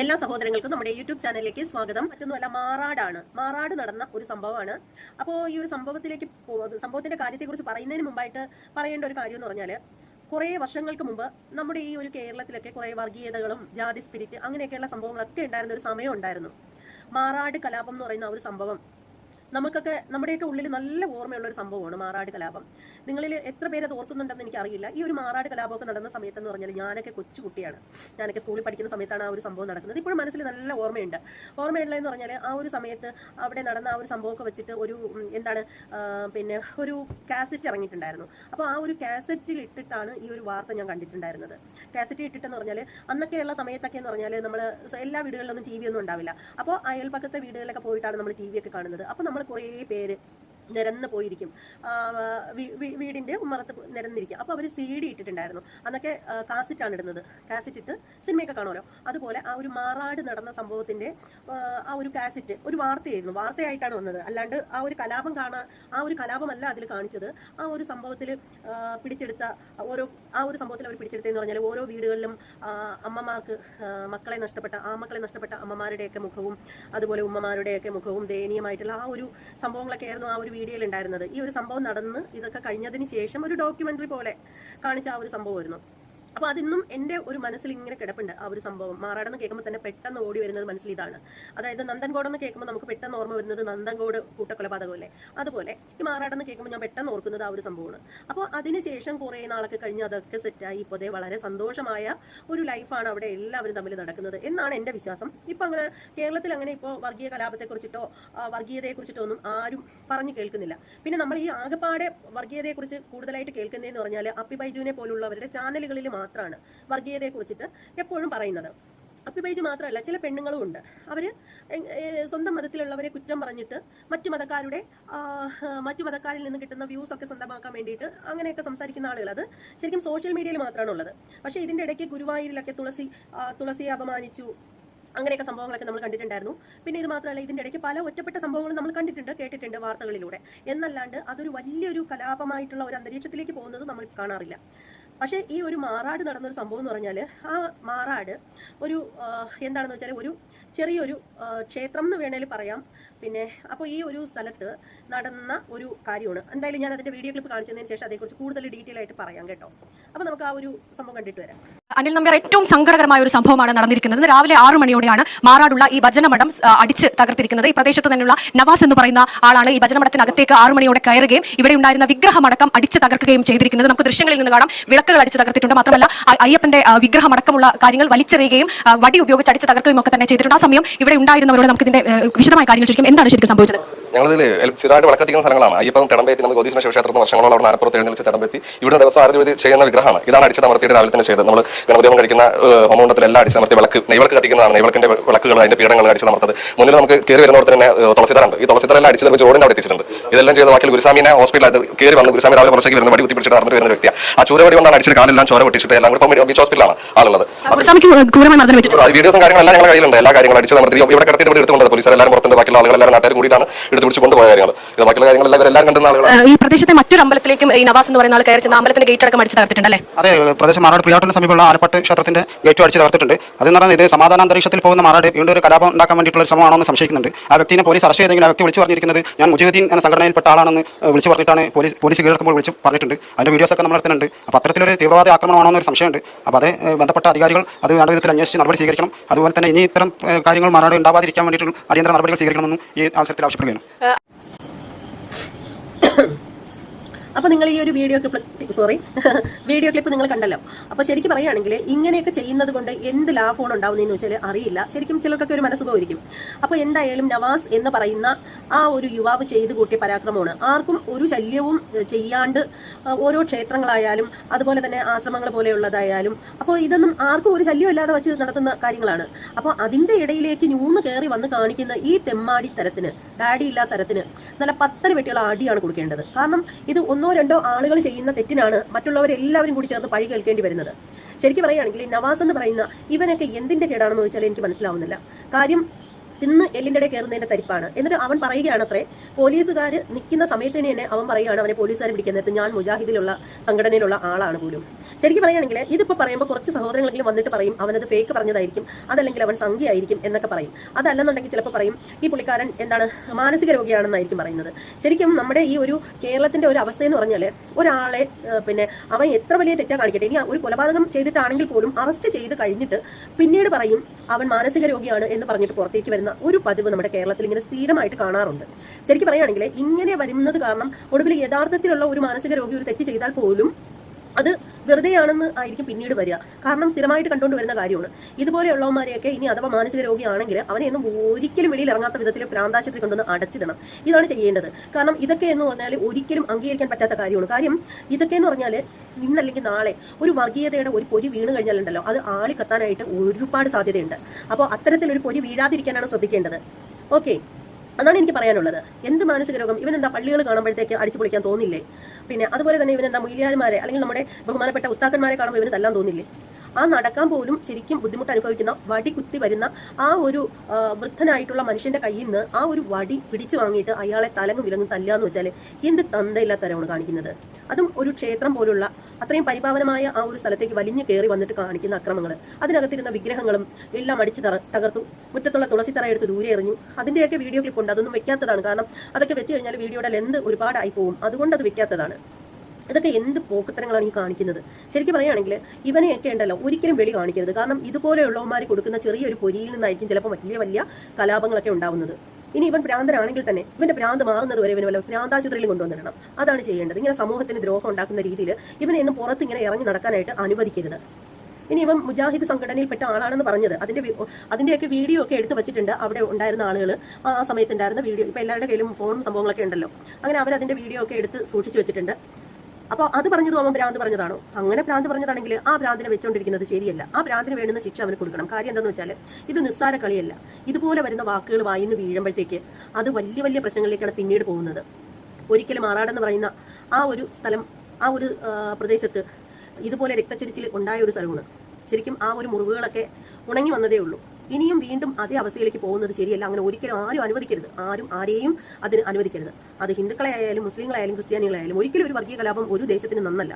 എല്ലാ സഹോദരങ്ങൾക്കും നമ്മുടെ യൂട്യൂബ് ചാനലിലേക്ക് സ്വാഗതം. മറ്റൊന്നുമല്ല മാറാടാണ്. മാറാട് നടന്ന ഒരു സംഭവമാണ്. അപ്പോൾ ഈ ഒരു സംഭവത്തിലേക്ക് സംഭവത്തിന്റെ കാര്യത്തെക്കുറിച്ച് പറയുന്നതിന് മുമ്പായിട്ട് പറയേണ്ട ഒരു കാര്യം എന്ന് പറഞ്ഞാൽ കുറേ വർഷങ്ങൾക്ക് മുമ്പ് നമ്മുടെ ഈ ഒരു കേരളത്തിലൊക്കെ കുറേ വർഗീയതകളും ജാതി സ്പിരിറ്റ് അങ്ങനെയൊക്കെയുള്ള സംഭവങ്ങളൊക്കെ ഉണ്ടായിരുന്ന ഒരു സമയം ഉണ്ടായിരുന്നു. മാറാട് കലാപം എന്ന് പറയുന്ന ഒരു സംഭവം. നമുക്കൊക്കെ നമ്മുടെയൊക്കെ ഉള്ളിൽ നല്ല ഓർമ്മയുള്ള ഒരു സംഭവമാണ് മാറാട് കലാപം. നിങ്ങളിൽ എത്ര പേര് അത് ഓർക്കുന്നുണ്ടെന്ന് എനിക്കറിയില്ല. ഈ ഒരു മാറാട് കലാപമൊക്കെ നടന്ന സമയത്തെന്ന് പറഞ്ഞാൽ ഞാനൊക്കെ കൊച്ചുകുട്ടിയാണ് ഞാനൊക്കെ സ്കൂളിൽ പഠിക്കുന്ന സമയത്താണ് ആ ഒരു സംഭവം നടക്കുന്നത്. ഇപ്പോഴും മനസ്സിൽ നല്ല ഓർമ്മയുണ്ട്. ഓർമ്മയുള്ളതെന്ന് പറഞ്ഞാൽ ആ ഒരു സമയത്ത് അവിടെ നടന്ന ആ ഒരു സംഭവമൊക്കെ വെച്ചിട്ട് ഒരു എന്താണ് പിന്നെ ഒരു കാസറ്റ് ഇറങ്ങിയിട്ടുണ്ടായിരുന്നു. അപ്പോൾ ആ ഒരു കാസറ്റിൽ ഇട്ടിട്ടാണ് ഈ ഒരു വാർത്ത ഞാൻ കണ്ടിട്ടുണ്ടായിരുന്നത്. കാസറ്റ് ഇട്ടിട്ടെന്ന് പറഞ്ഞാൽ അന്നൊക്കെയുള്ള സമയത്തൊക്കെ എന്ന് പറഞ്ഞാൽ നമ്മൾ എല്ലാ വീടുകളിലൊന്നും ടി വി ഒന്നും ഉണ്ടാവില്ല. അപ്പോൾ അയൽപ്പക്കത്തെ വീടുകളിലൊക്കെ പോയിട്ടാണ് നമ്മൾ ടി വി ഒക്കെ കാണുന്നത്. അപ്പോൾ നമ്മൾ കുറേ പേര് നിരന്ന് പോയിരിക്കും വീടിന്റെ ഉമ്മറത്ത് നിരന്നിരിക്കും. അപ്പോൾ അവർ സി ഡി ഇട്ടിട്ടുണ്ടായിരുന്നു. അന്നൊക്കെ കാസറ്റാണ് ഇടുന്നത്. കാസറ്റ് ഇട്ട് സിനിമയൊക്കെ കാണുമല്ലോ. അതുപോലെ ആ ഒരു മാറാട് നടന്ന സംഭവത്തിന്റെ ആ, ഒരു കാസറ്റ് ഒരു വാർത്തയായിരുന്നു. വാർത്തയായിട്ടാണ് വന്നത്. അല്ലാണ്ട് ആ ഒരു കലാപം കാണാൻ ആ ഒരു കലാപമല്ല അതിൽ കാണിച്ചത്. ആ ഒരു സംഭവത്തിൽ പിടിച്ചെടുത്ത ഓരോ ആ ഒരു സംഭവത്തിൽ അവർ പിടിച്ചെടുത്തതെന്ന് പറഞ്ഞാൽ ഓരോ വീടുകളിലും അമ്മമാർക്ക് മക്കളെ നഷ്ടപ്പെട്ട ആ മക്കളെ നഷ്ടപ്പെട്ട അമ്മമാരുടെയൊക്കെ മുഖവും അതുപോലെ ഉമ്മമാരുടെയൊക്കെ മുഖവും ദയനീയമായിട്ടുള്ള ആ ഒരു സംഭവങ്ങളൊക്കെ ആയിരുന്നു ആ ഒരു വീഡിയോയിൽ ഉണ്ടായിരുന്നത്. ഈ ഒരു സംഭവം നടന്ന് ഇതൊക്കെ കഴിഞ്ഞതിന് ശേഷം ഒരു ഡോക്യുമെന്ററി പോലെ കാണിച്ച ആ ഒരു സംഭവമായിരുന്നു അപ്പോൾ അതിന്നും എന്റെ ഒരു മനസ്സിൽ ഇങ്ങനെ കിടപ്പുണ്ട് ആ ഒരു സംഭവം. മാറാടെന്ന് കേൾക്കുമ്പോൾ തന്നെ പെട്ടെന്ന് ഓടി വരുന്നത് മനസ്സിൽ ഇതാണ്. അതായത് നന്ദൻകോട് എന്ന് കേൾക്കുമ്പോൾ നമുക്ക് പെട്ടെന്ന് ഓർമ്മ വരുന്നത് നന്ദൻകോട് കൂട്ടക്കൊലപാതകമല്ലേ അതുപോലെ ഈ മാറാടെന്ന് കേൾക്കുമ്പോൾ ഞാൻ പെട്ടെന്ന് ഓർക്കുന്നത് ആ ഒരു സംഭവമാണ്. അപ്പോൾ അതിനുശേഷം കുറേ നാളൊക്കെ കഴിഞ്ഞ് അതൊക്കെ സെറ്റായി ഇപ്പോൾ വളരെ സന്തോഷമായ ഒരു ലൈഫാണ് അവിടെ എല്ലാവരും തമ്മിൽ നടക്കുന്നത് എന്നാണ് എന്റെ വിശ്വാസം. ഇപ്പം അങ്ങനെ കേരളത്തിൽ അങ്ങനെ ഇപ്പോൾ വർഗീയ കലാപത്തെക്കുറിച്ചിട്ടോ വർഗീയതയെക്കുറിച്ചിട്ടോ ഒന്നും ആരും പറഞ്ഞു കേൾക്കുന്നില്ല. പിന്നെ നമ്മൾ ഈ ആകപ്പാടെ വർഗീയതയെക്കുറിച്ച് കൂടുതലായിട്ട് കേൾക്കുന്നതെന്ന് പറഞ്ഞാൽ അപ്പി ബൈജുവിനെ പോലുള്ളവരുടെ ചാനലുകളിൽ മാത്രമാണ് വർഗീയതയെക്കുറിച്ചിട്ട് എപ്പോഴും പറയുന്നത്. അപ്പി ബൈജു മാത്രമല്ല ചില പെണ്ണുങ്ങളും ഉണ്ട്. അവർ സ്വന്തം മതത്തിലുള്ളവരെ കുറ്റം പറഞ്ഞിട്ട് മറ്റു മതക്കാരുടെ മറ്റു മതക്കാരിൽ നിന്ന് കിട്ടുന്ന വ്യൂസ് ഒക്കെ സ്വന്തമാക്കാൻ വേണ്ടിയിട്ട് അങ്ങനെയൊക്കെ സംസാരിക്കുന്ന ആളുകൾ. അത് ശരിക്കും സോഷ്യൽ മീഡിയയിൽ മാത്രമാണ് ഉള്ളത്. പക്ഷേ ഇതിന്റെ ഇടയ്ക്ക് ഗുരുവായൂരിലൊക്കെ തുളസി തുളസിയെ അപമാനിച്ചു. അങ്ങനെയൊക്കെ സംഭവങ്ങളൊക്കെ നമ്മൾ കണ്ടിട്ടുണ്ടായിരുന്നു. പിന്നെ ഇത് മാത്രമല്ല ഇതിന്റെ ഇടയ്ക്ക് പല ഒറ്റപ്പെട്ട സംഭവങ്ങളും നമ്മൾ കണ്ടിട്ടുണ്ട് കേട്ടിട്ടുണ്ട് വാർത്തകളിലൂടെ. എന്നല്ലാണ്ട് അതൊരു വലിയൊരു കലാപമായിട്ടുള്ള ഒരു അന്തരീക്ഷത്തിലേക്ക് പോകുന്നത് നമ്മൾ കാണാറില്ല. പക്ഷേ ഈ ഒരു മാറാട് നടന്നൊരു സംഭവം എന്ന് പറഞ്ഞാൽ ആ മാറാട് ഒരു എന്താണെന്ന് വെച്ചാൽ ഒരു ചെറിയൊരു ക്ഷേത്രം എന്ന് വേണേൽ പറയാം. പിന്നെ അപ്പോൾ ഈ ഒരു സ്ഥലത്ത് നടന്ന ഒരു കാര്യമാണ്. എന്തായാലും ഞാൻ അതിന്റെ വീഡിയോ ക്ലിപ്പ് കാണിച്ചതിന് ശേഷം അതേക്കുറിച്ച് കൂടുതൽ ഡീറ്റെയിൽ ആയിട്ട് പറയാം കേട്ടോ. അപ്പോൾ നമുക്ക് ആ ഒരു സംഭവം കണ്ടിട്ട് വരാം. അനിൽ നമ്പ്യാർ ഏറ്റവും സങ്കടകരമായ ഒരു സംഭവമാണ് നടന്നിരിക്കുന്നത്. രാവിലെ ആറു മണിയോടെയാണ് മാറാടുള്ള ഈ ഭജനമഠം അടിച്ച് തകർത്തിരിക്കുന്നത്. ഈ പ്രദേശത്ത് തന്നെയുള്ള നവാസ് എന്ന് പറയുന്ന ആളാണ് ഈ ഭജനമഠത്തിനകത്തേക്ക് ആറു മണിയോടെ കയറുകയും ഇവിടെ ഉണ്ടായിരുന്ന വിഗ്രഹമടക്കം അടിച്ച് തകർക്കുകയും ചെയ്തിരിക്കുന്നത്. നമുക്ക് ദൃശ്യങ്ങളിൽ നിന്ന് കാണാം. വിളക്കുകൾ അടിച്ച് തകർത്തിട്ടുണ്ട്. മാത്രമല്ല അയ്യപ്പന്റെ വിഗ്രഹമടക്കമുള്ള കാര്യങ്ങൾ വലിച്ചെറിയുകയും വടി ഉപയോഗിച്ച് അടിച്ച് തകർക്കുകയും ഒക്കെ തന്നെ ചെയ്തിട്ടുണ്ട്. ആ സമയം ഇവിടെ ഉണ്ടായിരുന്നവരോട് നമുക്ക് ഇതിന്റെ വിശദമായ കാര്യങ്ങൾ ചോദിക്കും എന്താണ് ശരിക്കും സംഭവിച്ചത്? ഞങ്ങളിതിൽ സ്ഥിരമായിട്ട് വളക്കത്തിക്കുന്ന സ്ഥലങ്ങളാണ്. അയ്യപ്പം തിടമ്പേറ്റി നമ്മൾ ഗോതീശ്വര ശിവക്ഷേത്രത്തിന് വർഷങ്ങളോളം അവിടെ ആനപ്പുറത്ത് എഴുന്നേറ്റ് തിടമ്പേറ്റി ഇവിടെ ദിവസം ഇത് ചെയ്യുന്ന വിഗ്രഹമാണ്. ഇതാണ് അമർത്തിയിട്ട് രാവിലെ തന്നെ ചെയ്തത്. നമ്മൾ ഗണപതി ഹോമം കഴിക്കുന്ന ഹോമോണ്ടത്തിൽ ഹോമകുണ്ടത്തിൽ എല്ലാം അടിച്ചമർത്തി വിളക്ക് നെയ്വിളക്ക് കത്തിക്കുന്നതാണ്. നെയ്വിളക്കിന്റെ വിളക്കുകൾ അതിന്റെ പീഠങ്ങൾ അടിച്ചമർത്തത് മുന്നിൽ നമുക്ക് കയറി വരുന്നവർ തന്നെ ഏഹ്, ഈ തുളസിത്തറെല്ലാം അടിച്ച് വെച്ച് റോഡിന്റെ അവിടെ എത്തിച്ചിട്ടുണ്ട്. ഇതെല്ലാം ചെയ്ത ബാക്കി ഗുരുസാമിനെ ഹോസ്പിറ്റലിൽ കയറി വന്ന് ഗുരുസ്വാമി രാവിലെ പുറത്തേക്ക് വരുന്ന വടി കുത്തിപ്പിടിച്ചിട്ട് അറിഞ്ഞു വരുന്ന വ്യക്തിയാണ് ആ ചൂരവടി കൊണ്ടാണ് അടിച്ചിട്ട് കാലെല്ലാം ചോര പൊട്ടിച്ചിട്ട് എല്ലാം കൂടി ബീച്ച് ഹോസ്പിറ്റലാണ് ആളുള്ളത്. വീഡിയോസും കാര്യങ്ങളെല്ലാം ഞങ്ങളുടെ കയ്യിലുണ്ട്. എല്ലാ കാര്യങ്ങളും അടിച്ച് നടത്തി ഇവിടെ കിടത്തിയിട്ട് ഇവിടെ എടുത്തുകൊണ്ട് പോലീസ്. എല്ലാവരും പുറത്തുണ്ട്. ബാക്കിയുള്ള ആളുകളെല്ലാം നാട്ടുകാർ കൂടിയിട്ടാണ് എടുത്ത് പിടിച്ച് കൊണ്ടുപോയ കാര്യങ്ങൾ. ഇത് ബാക്കിയുള്ള കാര്യങ്ങളെല്ലാം ഇവരെല്ലാം കണ്ടുന്ന ആളുകൾ ഏഹ്, ഈ പ്രദേശത്തെ മറ്റൊരു അമ്പലത്തിലേക്കും ഈ നവാസ് എന്ന് പറയുന്ന ആൾ കയറി ചെന്ന അമ്പലത്തിന്റെ ഗേറ്റ് അടക്കം അടിച്ച് തകർത്തിട്ടുണ്ടല്ലേ? അതെ പ്രദേശം മാറാട് പ്രിയാട്ടിന് സമീപമുള്ള ആലപ്പാട്ട് ക്ഷേത്രത്തിന്റെ ഗേറ്റ് അടിച്ച് തകർത്തിട്ടുണ്ട്. അതെന്ന് പറഞ്ഞാൽ ഇത് സമാധാന അന്തരീക്ഷത്തിൽ പോകുന്ന മാറാട് വീണ്ടും ഒരു കലാപം ഉണ്ടാക്കാൻ വേണ്ടിയിട്ടുള്ള ഒരു ശ്രമമാണോ എന്ന് സംശയിക്കുന്നുണ്ട്. ആ വ്യക്തിനെ പോലീസ് അറസ്റ്റ് ചെയ്തെങ്കിൽ ആ വ്യക്തി വിളിച്ചു പറഞ്ഞിരിക്കുന്നത് ഞാൻ മുജീദ്ദീൻ എന്ന സംഘടനയിൽപ്പെട്ട ആളാണെന്ന് വിളിച്ചു പറഞ്ഞിട്ടാണ് പോലീസ് പോലീസ് കീഴടക്കുമ്പോൾ വിളിച്ച് പറഞ്ഞിട്ടുണ്ട്. അതിന്റെ വീഡിയോസ് ഒക്കെ നമ്മൾ എടുത്തിട്ടുണ്ട്. അപ്പോൾ അത്തരത്തിലൊരു തീവ്രവാദ ആക്രമണമാണോ എന്നൊരു സംശയമുണ്ട്. അപ്പോൾ അത് ബന്ധപ്പെട്ട അധികാരികൾ അത് വേണ്ട വിധത്തിൽ അന്വേഷിച്ച് നടപടി സ്വീകരിക്കണം. അതുപോലെ തന്നെ ഇനി ഇത്തരം കാര്യങ്ങൾ മാറാട് ഉണ്ടാവാതിരിക്കാൻ വേണ്ടിയിട്ടുള്ള അടിയന്തര നടപടികൾ സ്വീകരിക്കണമെന്നും ये आंसर तेरा ऑप्शन बन गया ना അപ്പോൾ നിങ്ങൾ ഈ ഒരു video clip sorry video clip നിങ്ങൾ കണ്ടല്ലോ. അപ്പോൾ ശരിക്കും പറയുകയാണെങ്കിൽ ഇങ്ങനെയൊക്കെ ചെയ്യുന്നത് കൊണ്ട് എന്ത് ലാഭമാണ് ഉണ്ടാവുന്നതെന്ന് വെച്ചാൽ അറിയില്ല. ശരിക്കും ചിലർക്കൊക്കെ ഒരു മനസ്സുഖമായിരിക്കും. അപ്പോൾ എന്തായാലും നവാസ് എന്ന് പറയുന്ന ആ ഒരു യുവാവ് ചെയ്തു കൂട്ടിയ പരാക്രമമാണ്. ആർക്കും ഒരു ശല്യവും ചെയ്യാണ്ട് ഓരോ ക്ഷേത്രങ്ങളായാലും അതുപോലെ തന്നെ ആശ്രമങ്ങൾ പോലെയുള്ളതായാലും അപ്പോൾ ഇതൊന്നും ആർക്കും ഒരു ശല്യം ഇല്ലാതെ വെച്ച് നടത്തുന്ന കാര്യങ്ങളാണ്. അപ്പോൾ അതിന്റെ ഇടയിലേക്ക് ന്യൂന്ന് കയറി വന്ന് കാണിക്കുന്ന ഈ തെമ്മാടി തരത്തിന് ഡാഡി ഇല്ലാത്ത തരത്തിന് നല്ല പത്തര വെട്ടിയുള്ള അടിയാണ് കൊടുക്കേണ്ടത്. കാരണം ഇത് ഒന്നോ രണ്ടോ ആളുകൾ ചെയ്യുന്ന തെറ്റിനാണ് മറ്റുള്ളവരെല്ലാവരും കൂടി ചേർന്ന് പഴി കേൾക്കേണ്ടി വരുന്നത്. ശരിക്കും പറയുകയാണെങ്കിൽ നവാസ് എന്ന് പറയുന്ന ഇവനൊക്കെ എന്തിന്റെ കേടാണെന്ന് ചോദിച്ചാൽ എനിക്ക് മനസ്സിലാവുന്നില്ല. കാര്യം തിന്ന് എല്ലിന്റെ ഇടയിൽ കയറുന്നതിന്റെ തരിപ്പാണ്. എന്നിട്ട് അവൻ പറയുകയാണ് അത്രേ പോലീസുകാർ നിൽക്കുന്ന സമയത്തിന് തന്നെ അവൻ പറയുകയാണ് അവനെ പോലീസുകാർ നേരത്തെ ഞാൻ മുജാഹിദിലുള്ള സംഘടനയിലുള്ള ആളാണ് പോലും. ശരിക്കും പറയുകയാണെങ്കിൽ ഇതിപ്പോൾ പറയുമ്പോൾ കുറച്ച് സഹോദരങ്ങളെങ്കിലും വന്നിട്ട് പറയും അവനത് ഫേക്ക് പറഞ്ഞതായിരിക്കും. അതല്ലെങ്കിൽ അവൻ സംഖ്യയായിരിക്കും എന്നൊക്കെ പറയും. അതല്ലെന്നുണ്ടെങ്കിൽ ചിലപ്പോൾ പറയും ഈ പുള്ളിക്കാരൻ എന്താണ് മാനസിക രോഗിയാണെന്നായിരിക്കും പറയുന്നത്. ശരിക്കും നമ്മുടെ ഈ ഒരു കേരളത്തിന്റെ ഒരു അവസ്ഥയെന്ന് പറഞ്ഞാൽ ഒരാളെ പിന്നെ അവൻ എത്ര വലിയ തെറ്റാ കാണിക്കട്ടെ ഇനി ഒരു കൊലപാതകം ചെയ്തിട്ടാണെങ്കിൽ പോലും അറസ്റ്റ് ചെയ്ത് കഴിഞ്ഞിട്ട് പിന്നീട് പറയും അവൻ മാനസിക രോഗിയാണ് എന്ന് പറഞ്ഞിട്ട് പുറത്തേക്ക് വരുന്ന ഒരു പതിവ് നമ്മുടെ കേരളത്തിൽ ഇങ്ങനെ സ്ഥിരമായിട്ട് കാണാറുണ്ട്. ശരിക്കും പറയുകയാണെങ്കിൽ ഇങ്ങനെ വരുന്നത് കാരണം ഒടുവിൽ യഥാർത്ഥത്തിലുള്ള ഒരു മാനസിക രോഗി ഒരു തെറ്റ് ചെയ്താൽ പോലും അത് വെറുതെയാണെന്ന് ആയിരിക്കും പിന്നീട് വരിക. കാരണം സ്ഥിരമായിട്ട് കണ്ടുകൊണ്ട് വരുന്ന കാര്യമാണ്. ഇതുപോലെയുള്ളവന്മാരെയൊക്കെ ഇനി അഥവാ മാനസിക രോഗിയാണെങ്കിൽ അവനെ ഒന്നും ഒരിക്കലും വെളിയിൽ ഇറങ്ങാത്ത വിധത്തിൽ പ്രാന്താശുപത്രി കൊണ്ടുവന്ന് അടച്ചിടണം. ഇതാണ് ചെയ്യേണ്ടത്. കാരണം ഇതൊക്കെ എന്ന് പറഞ്ഞാൽ ഒരിക്കലും അംഗീകരിക്കാൻ പറ്റാത്ത കാര്യമാണ്. കാര്യം ഇതൊക്കെ എന്ന് പറഞ്ഞാൽ ഇന്നല്ലെങ്കിൽ നാളെ ഒരു വർഗീയതയുടെ ഒരു പൊരി വീണ് കഴിഞ്ഞാലുണ്ടല്ലോ അത് ആളി കത്താനായിട്ട് ഒരുപാട് സാധ്യതയുണ്ട്. അപ്പോൾ അത്തരത്തിലൊരു പൊരി വീഴാതിരിക്കാനാണ് ശ്രദ്ധിക്കേണ്ടത്. ഓക്കെ. അതാണ് എനിക്ക് പറയാനുള്ളത്. എന്ത് മാനസിക രോഗം? ഇവൻ എന്താ പള്ളികൾ കാണുമ്പോഴത്തേക്ക് അടിച്ചു പൊളിക്കാൻ തോന്നില്ലേ? പിന്നെ അതുപോലെ തന്നെ ഇവനെന്താ എന്താ മൊയിലിയാന്മാരെ അല്ലെങ്കിൽ നമ്മുടെ ബഹുമാനപ്പെട്ട ഉസ്താക്കന്മാരെ കാണുമ്പോൾ ഇവന് തല്ലാൻ തോന്നില്ലേ? ആ നടക്കാൻ പോലും ശരിക്കും ബുദ്ധിമുട്ട് അനുഭവിക്കുന്ന വടി കുത്തി വരുന്ന ആ ഒരു വൃദ്ധനായിട്ടുള്ള മനുഷ്യന്റെ കയ്യിൽ നിന്ന് ആ ഒരു വടി പിടിച്ചു വാങ്ങിയിട്ട് അയാളെ തലങ്ങും വിലങ്ങും തല്ലാന്ന് വെച്ചാൽ എന്ത് തന്തയില്ലാത്തരമാണ് കാണിക്കുന്നത്. അതും ഒരു ക്ഷേത്രം പോലുള്ള അത്രയും പരിപാവനമായ ആ ഒരു സ്ഥലത്തേക്ക് വലിഞ്ഞു കയറി വന്നിട്ട് കാണിക്കുന്ന അക്രമങ്ങൾ അതിനകത്തിരുന്ന വിഗ്രഹങ്ങളും എല്ലാം അടിച്ചു തകർത്തു. മുറ്റത്തുള്ള തുളസി തറ എടുത്ത് ദൂരെ എറിഞ്ഞു. അതിന്റെയൊക്കെ വീഡിയോ ക്ലിപ്പ് ഉണ്ട്. അതൊന്നും വെക്കാത്തതാണ്. കാരണം അതൊക്കെ വെച്ച് കഴിഞ്ഞാൽ വീഡിയോയുടെ ലെന്ത് ഒരുപാടായി പോകും. അതുകൊണ്ട് അത് വെക്കാത്തതാണ്. ഇതൊക്കെ എന്ത് പോക്കത്തരങ്ങളാണ് ഈ കാണിക്കുന്നത്? ശരിക്കും പറയുകയാണെങ്കിൽ ഇവനെയൊക്കെ ഉണ്ടല്ലോ ഒരിക്കലും വെളി കാണിക്കരുത്. കാരണം ഇതുപോലെയുള്ളവന്മാർ കൊടുക്കുന്ന ചെറിയൊരു പൊരിയിൽ നിന്നായിരിക്കും ചിലപ്പോൾ വലിയ വലിയ കലാപങ്ങളൊക്കെ ഉണ്ടാവുന്നത്. ഇനി ഇവൻ ഭ്രാന്തനാണെങ്കിൽ തന്നെ ഇവന്റെ ഭ്രാന്ത് മാറുന്നത് വരെ ഇവന് വല്ല ഭ്രാന്താശുപത്രിയിൽ കൊണ്ടുവന്നിടണം. അതാണ് ചെയ്യേണ്ടത്. ഇങ്ങനെ സമൂഹത്തിന് ദ്രോഹം ഉണ്ടാക്കുന്ന രീതിയിൽ ഇവനെ ഇന്ന് പുറത്ത് ഇങ്ങനെ ഇറങ്ങി നടക്കാനായിട്ട് അനുവദിക്കരുത്. ഇനി ഇവൻ മുജാഹിദ് സംഘടനയിൽപ്പെട്ട ആളാണെന്ന് പറഞ്ഞത്. അതിന്റെ അതിന്റെയൊക്കെ വീഡിയോ ഒക്കെ എടുത്ത് വെച്ചിട്ടുണ്ട്. അവിടെ ഉണ്ടായിരുന്ന ആളുകൾ ആ സമയത്ത് ഉണ്ടായിരുന്ന വീഡിയോ. ഇപ്പൊ എല്ലാവരുടെ കയ്യിലും ഫോണും സംഭവങ്ങളൊക്കെ ഉണ്ടല്ലോ. അങ്ങനെ അവർ അതിന്റെ വീഡിയോ ഒക്കെ എടുത്ത് സൂക്ഷിച്ചു വെച്ചിട്ടുണ്ട്. അപ്പോൾ അത് പറഞ്ഞത് അവൻ ഭ്രാന്ത് പറഞ്ഞതാണോ? അങ്ങനെ ഭ്രാന്ത് പറഞ്ഞതാണെങ്കിൽ ആ ഭ്രാന്തിനെ വെച്ചുകൊണ്ടിരിക്കുന്നത് ശരിയല്ല. ആ ഭ്രാന്തിന് വേണ്ടുന്ന ശിക്ഷ അവന് കൊടുക്കണം. കാര്യം എന്താണെന്ന് വെച്ചാൽ ഇത് നിസ്സാര കളിയല്ല. ഇതുപോലെ വരുന്ന വാക്കുകൾ വായിന്ന് വീഴുമ്പോഴത്തേക്ക് അത് വലിയ വലിയ പ്രശ്നങ്ങളിലേക്കാണ് പിന്നീട് പോകുന്നത്. ഒരിക്കലും മാറാടെന്ന് പറയുന്ന ആ ഒരു സ്ഥലം ആ ഒരു പ്രദേശത്ത് ഇതുപോലെ രക്തച്ചൊരിച്ചിൽ ഉണ്ടായ ഒരു സ്ഥലമാണ്. ശരിക്കും ആ ഒരു മുറിവുകളൊക്കെ ഉണങ്ങി വന്നതേ ഉള്ളൂ. ഇനിയും വീണ്ടും അതേ അവസ്ഥയിലേക്ക് പോകുന്നത് ശരിയല്ല. അങ്ങനെ ഒരിക്കലും ആരും അനുവദിക്കരുത്. ആരും ആരെയും അതിന് അനുവദിക്കരുത്. അത് ഹിന്ദുക്കളെ ആയാലും മുസ്ലിങ്ങളായാലും ക്രിസ്ത്യാനികളായാലും ഒരിക്കലും ഒരു വർഗീയ കലാപം ഒരു ദേശത്തിന് നന്നല്ല.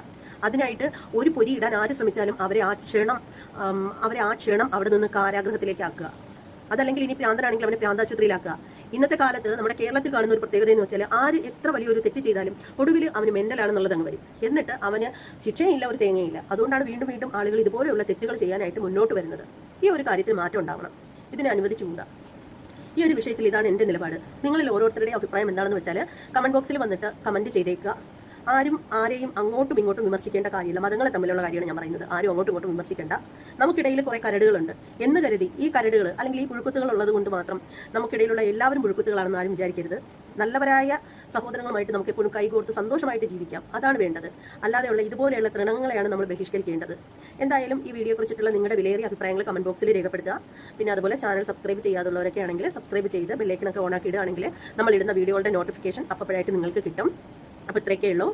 അതിനായിട്ട് ഒരു പൊരി ഇടാൻ ആര് ശ്രമിച്ചാലും അവരെ ആ ക്ഷണം അവരെ ആ ക്ഷണം അവിടെ നിന്ന് കാരാഗ്രഹത്തിലേക്ക് ആക്കുക അതല്ലെങ്കിൽ ഇനി പ്രാന്തനാണെങ്കിൽ അവനെ പ്രാന്താശുപത്രിയിലാക്കുക. ഇന്നത്തെ കാലത്ത് നമ്മുടെ കേരളത്തിൽ കാണുന്ന ഒരു പ്രത്യേകത എന്ന് വെച്ചാൽ ആര് എത്ര വലിയൊരു തെറ്റ് ചെയ്താലും ഒടുവിൽ അവന് മെന്റലാണെന്നുള്ളത് അങ്ങ് വരും. എന്നിട്ട് അവന് ശിക്ഷയില്ല ഒരു തേങ്ങയില്ല. അതുകൊണ്ടാണ് വീണ്ടും വീണ്ടും ആളുകൾ ഇതുപോലെയുള്ള തെറ്റുകൾ ചെയ്യാനായിട്ട് മുന്നോട്ട് വരുന്നത്. ഈ ഒരു കാര്യത്തിൽ മാറ്റം ഉണ്ടാവണം. ഇതിനെ അനുവദിച്ചുകൂടാ ഈ ഒരു വിഷയത്തിൽ ഇതാണ് എന്റെ നിലപാട്. നിങ്ങളിൽ ഓരോരുത്തരുടെയും അഭിപ്രായം എന്താണെന്ന് വെച്ചാൽ കമന്റ് ബോക്സിൽ വന്നിട്ട് കമന്റ് ചെയ്തേക്കുക. ആരും ആരെയും അങ്ങോട്ടും ഇങ്ങോട്ടും വിമർശിക്കേണ്ട കാര്യമില്ല. മതങ്ങളെ തമ്മിലുള്ള കാര്യമാണ് ഞാൻ പറയുന്നത്. ആരും അങ്ങോട്ടും ഇങ്ങോട്ടും വിമർശിക്കേണ്ട. നമുക്കിടയിൽ കുറേ കരടുകളുണ്ട്. എന്ന് കരുതി ഈ കരടുകൾ അല്ലെങ്കിൽ ഈ പുഴുക്കുത്തുകൾ ഉള്ളത് കൊണ്ട് മാത്രം നമുക്കിടയിലുള്ള എല്ലാവരും പുഴുക്കുത്തുകളാണെന്ന് ആരും വിചാരിക്കരുത്. നല്ലവരായ സഹോദരങ്ങളുമായിട്ട് നമുക്ക് എപ്പോഴും കൈകോർത്ത് സന്തോഷമായിട്ട് ജീവിക്കാം. അതാണ് വേണ്ടത്. അല്ലാതെയുള്ള ഇതുപോലെയുള്ള തൃണങ്ങളെയാണ് നമ്മൾ ബഹിഷ്കരിക്കേണ്ടത്. എന്തായാലും ഈ വീഡിയോ കുറിച്ചിട്ടുള്ള നിങ്ങളുടെ വിലയേറിയ അഭിപ്രായങ്ങൾ കമന്റ് ബോക്സിൽ രേഖപ്പെടുത്തുക. പിന്നെ അതുപോലെ ചാനൽ സബ്സ്ക്രൈബ് ചെയ്യാതുള്ളവരൊക്കെ ആണെങ്കിൽ സബ്സ്ക്രൈബ് ചെയ്ത് ബില്ലേക്കിനൊക്കെ ഓണാക്കി ഇടുകയാണെങ്കിൽ നമ്മൾ ഇടുന്ന വീഡിയോകളുടെ നോട്ടിഫിക്കേഷൻ അപ്പോഴായിട്ട് നിങ്ങൾക്ക് കിട്ടും. അപ്പോൾ ഇത്രയൊക്കെ ഉള്ളൂ.